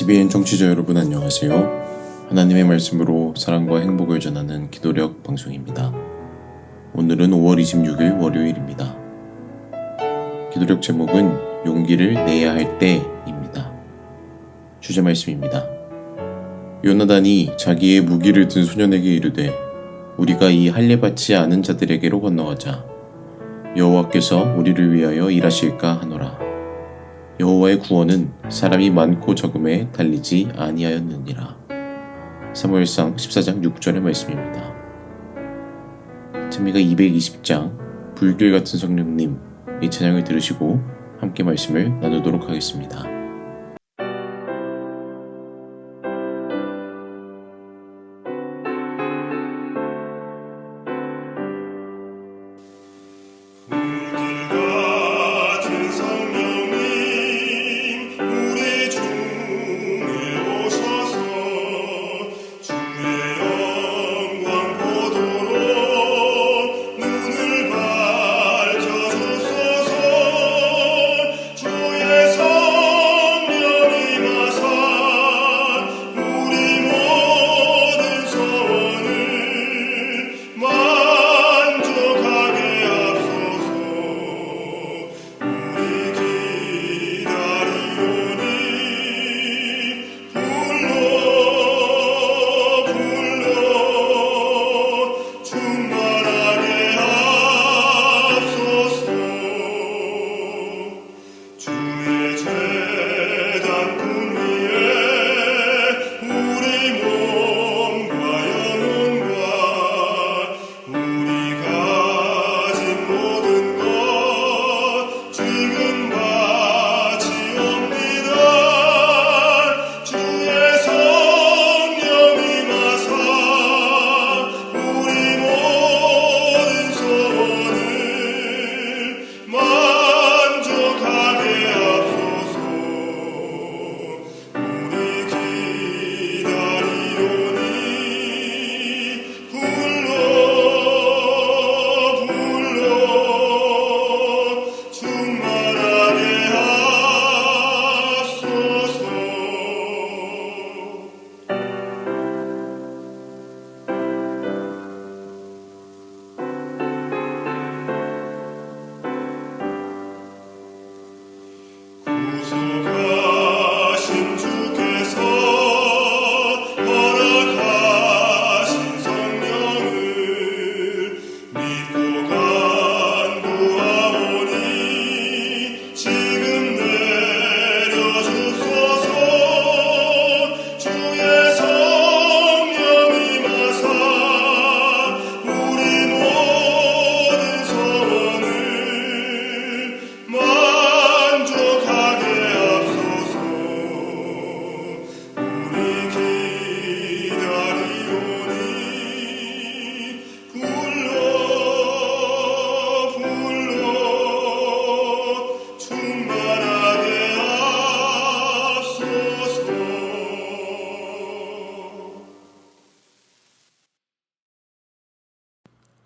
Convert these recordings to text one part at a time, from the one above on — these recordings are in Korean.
CBN 청취자 여러분 안녕하세요. 하나님의 말씀으로 사랑과 행복을 전하는 기도력 방송입니다. 오늘은 5월 26일 월요일입니다. 기도력 제목은 용기를 내야 할 때입니다. 주제 말씀입니다. 요나단이 자기의 무기를 든 소년에게 이르되 우리가 이 할례 받지 않은 자들에게로 건너가자 여호와께서 우리를 위하여 일하실까 하노라. 여호와의 구원은 사람이 많고 적음에 달리지 아니하였느니라. 사무엘상 14장 6절의 말씀입니다. 찬미가 220장 불길 같은 성령님 이 찬양을 들으시고 함께 말씀을 나누도록 하겠습니다.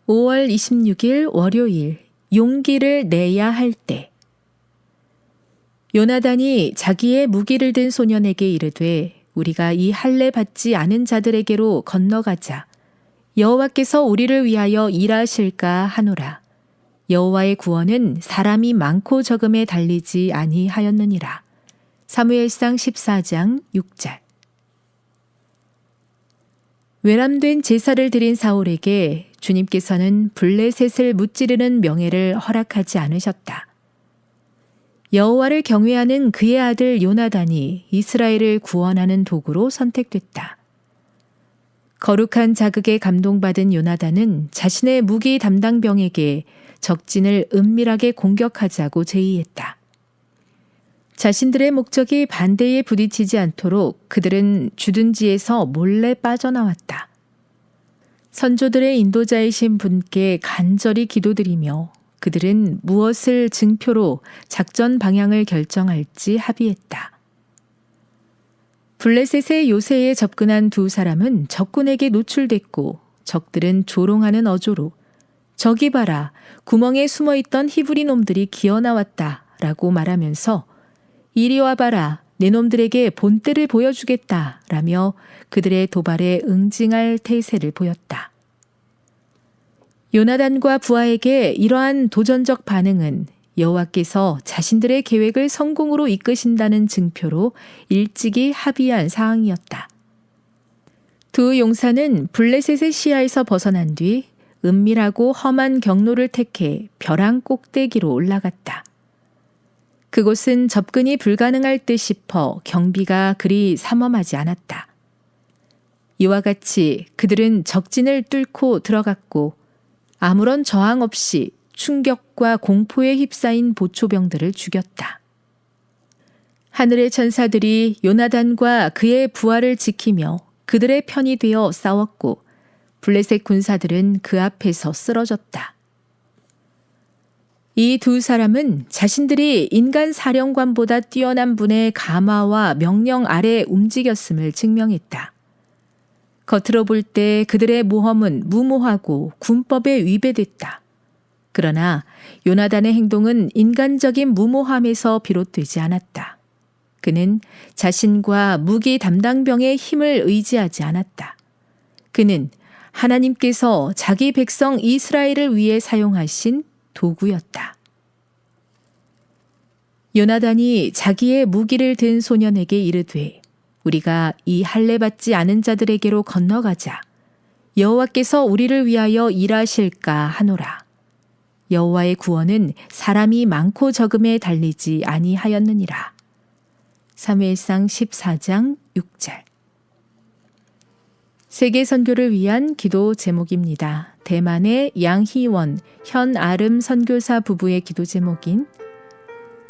5월 26일 월요일 용기를 내야 할 때. 요나단이 자기의 무기를 든 소년에게 이르되 우리가 이 할례 받지 않은 자들에게로 건너가자. 여호와께서 우리를 위하여 일하실까 하노라. 여호와의 구원은 사람이 많고 적음에 달리지 아니하였느니라. 사무엘상 14장 6절. 외람된 제사를 드린 사울에게 주님께서는 블레셋을 무찌르는 명예를 허락하지 않으셨다. 여호와를 경외하는 그의 아들 요나단이 이스라엘을 구원하는 도구로 선택됐다. 거룩한 자극에 감동받은 요나단은 자신의 무기 담당병에게 적진을 은밀하게 공격하자고 제의했다. 자신들의 목적이 반대에 부딪히지 않도록 그들은 주둔지에서 몰래 빠져나왔다. 선조들의 인도자이신 분께 간절히 기도드리며 그들은 무엇을 증표로 작전 방향을 결정할지 합의했다. 블레셋의 요새에 접근한 두 사람은 적군에게 노출됐고 적들은 조롱하는 어조로 저기 봐라 구멍에 숨어 있던 히브리 놈들이 기어 나왔다 라고 말하면서 이리 와 봐라 내 놈들에게 본때를 보여주겠다 라며 그들의 도발에 응징할 태세를 보였다. 요나단과 부하에게 이러한 도전적 반응은 여호와께서 자신들의 계획을 성공으로 이끄신다는 증표로 일찍이 합의한 사항이었다. 두 용사는 블레셋의 시야에서 벗어난 뒤 은밀하고 험한 경로를 택해 벼랑 꼭대기로 올라갔다. 그곳은 접근이 불가능할 듯 싶어 경비가 그리 삼엄하지 않았다. 이와 같이 그들은 적진을 뚫고 들어갔고 아무런 저항 없이 충격과 공포에 휩싸인 보초병들을 죽였다. 하늘의 천사들이 요나단과 그의 부하를 지키며 그들의 편이 되어 싸웠고 블레셋 군사들은 그 앞에서 쓰러졌다. 이 두 사람은 자신들이 인간 사령관보다 뛰어난 분의 가마와 명령 아래 움직였음을 증명했다. 겉으로 볼 때 그들의 모험은 무모하고 군법에 위배됐다. 그러나 요나단의 행동은 인간적인 무모함에서 비롯되지 않았다. 그는 자신과 무기 담당병의 힘을 의지하지 않았다. 그는 하나님께서 자기 백성 이스라엘을 위해 사용하신 도구였다. 요나단이 자기의 무기를 든 소년에게 이르되 우리가 이 할례 받지 않은 자들에게로 건너가자 여호와께서 우리를 위하여 일하실까 하노라 여호와의 구원은 사람이 많고 적음에 달리지 아니하였느니라 사무엘상 14장 6절 세계 선교를 위한 기도 제목입니다. 대만의 양희원, 현 아름 선교사 부부의 기도 제목인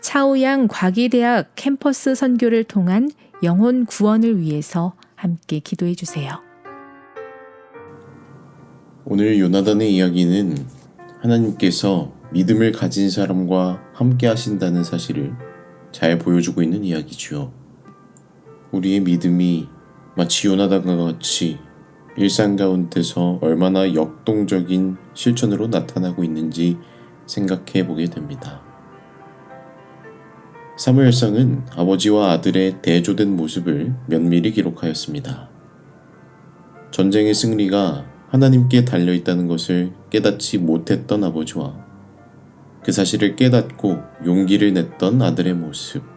차오양 과기대학 캠퍼스 선교를 통한 영혼 구원을 위해서 함께 기도해 주세요. 오늘 요나단의 이야기는 하나님께서 믿음을 가진 사람과 함께 하신다는 사실을 잘 보여주고 있는 이야기지요. 우리의 믿음이 마치 요나단과 같이 일상 가운데서 얼마나 역동적인 실천으로 나타나고 있는지 생각해 보게 됩니다. 사무엘상은 아버지와 아들의 대조된 모습을 면밀히 기록하였습니다. 전쟁의 승리가 하나님께 달려 있다는 것을 깨닫지 못했던 아버지와 그 사실을 깨닫고 용기를 냈던 아들의 모습.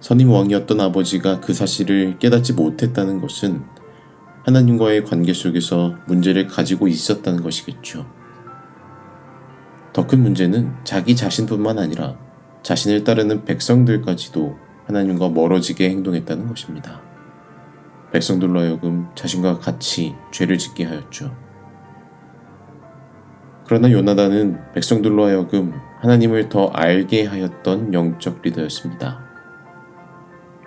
선임 왕이었던 아버지가 그 사실을 깨닫지 못했다는 것은 하나님과의 관계 속에서 문제를 가지고 있었다는 것이겠죠. 더 큰 문제는 자기 자신뿐만 아니라 자신을 따르는 백성들까지도 하나님과 멀어지게 행동했다는 것입니다. 백성들로 하여금 자신과 같이 죄를 짓게 하였죠. 그러나 요나단은 백성들로 하여금 하나님을 더 알게 하였던 영적 리더였습니다.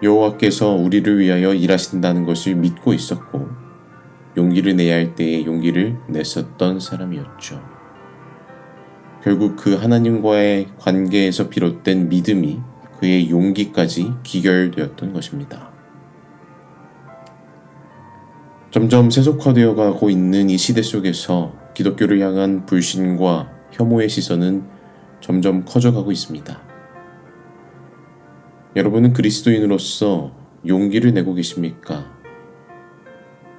여호와께서 우리를 위하여 일하신다는 것을 믿고 있었고 용기를 내야 할 때에 용기를 냈었던 사람이었죠. 결국 그 하나님과의 관계에서 비롯된 믿음이 그의 용기까지 기결되었던 것입니다. 점점 세속화되어 가고 있는 이 시대 속에서 기독교를 향한 불신과 혐오의 시선은 점점 커져가고 있습니다. 여러분은 그리스도인으로서 용기를 내고 계십니까?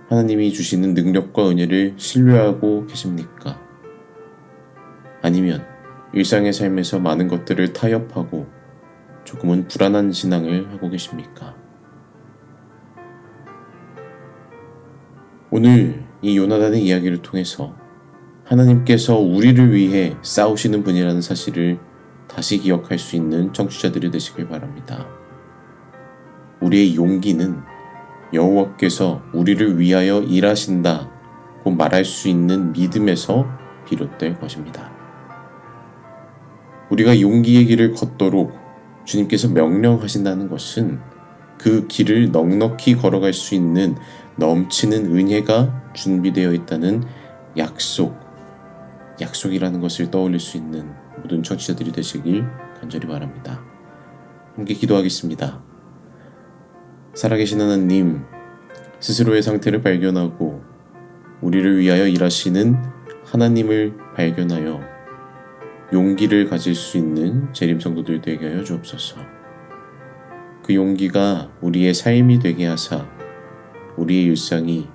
하나님이 주시는 능력과 은혜를 신뢰하고 계십니까? 아니면 일상의 삶에서 많은 것들을 타협하고 조금은 불안한 신앙을 하고 계십니까? 오늘 이 요나단의 이야기를 통해서 하나님께서 우리를 위해 싸우시는 분이라는 사실을 다시 기억할 수 있는 청취자들이 되시길 바랍니다. 우리의 용기는 여호와께서 우리를 위하여 일하신다고 말할 수 있는 믿음에서 비롯될 것입니다. 우리가 용기의 길을 걷도록 주님께서 명령하신다는 것은 그 길을 넉넉히 걸어갈 수 있는 넘치는 은혜가 준비되어 있다는 약속, 약속이라는 것을 떠올릴 수 있는 모든 청취자들이 되시길 간절히 바랍니다. 함께 기도하겠습니다. 살아계신 하나님, 스스로의 상태를 발견하고 우리를 위하여 일하시는 하나님을 발견하여 용기를 가질 수 있는 재림 성도들 되게 하여 주옵소서. 그 용기가 우리의 삶이 되게 하사 우리의 일상이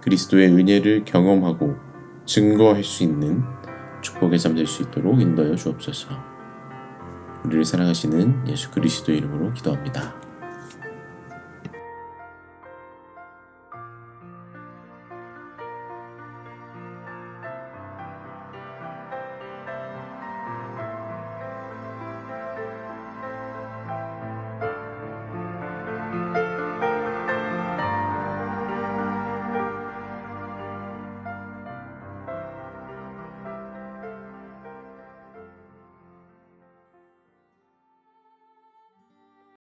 그리스도의 은혜를 경험하고 증거할 수 있는 축복의 삶될수 있도록 인도하여 주옵소서. 우리를 사랑하시는 예수 그리스도 이름으로 기도합니다.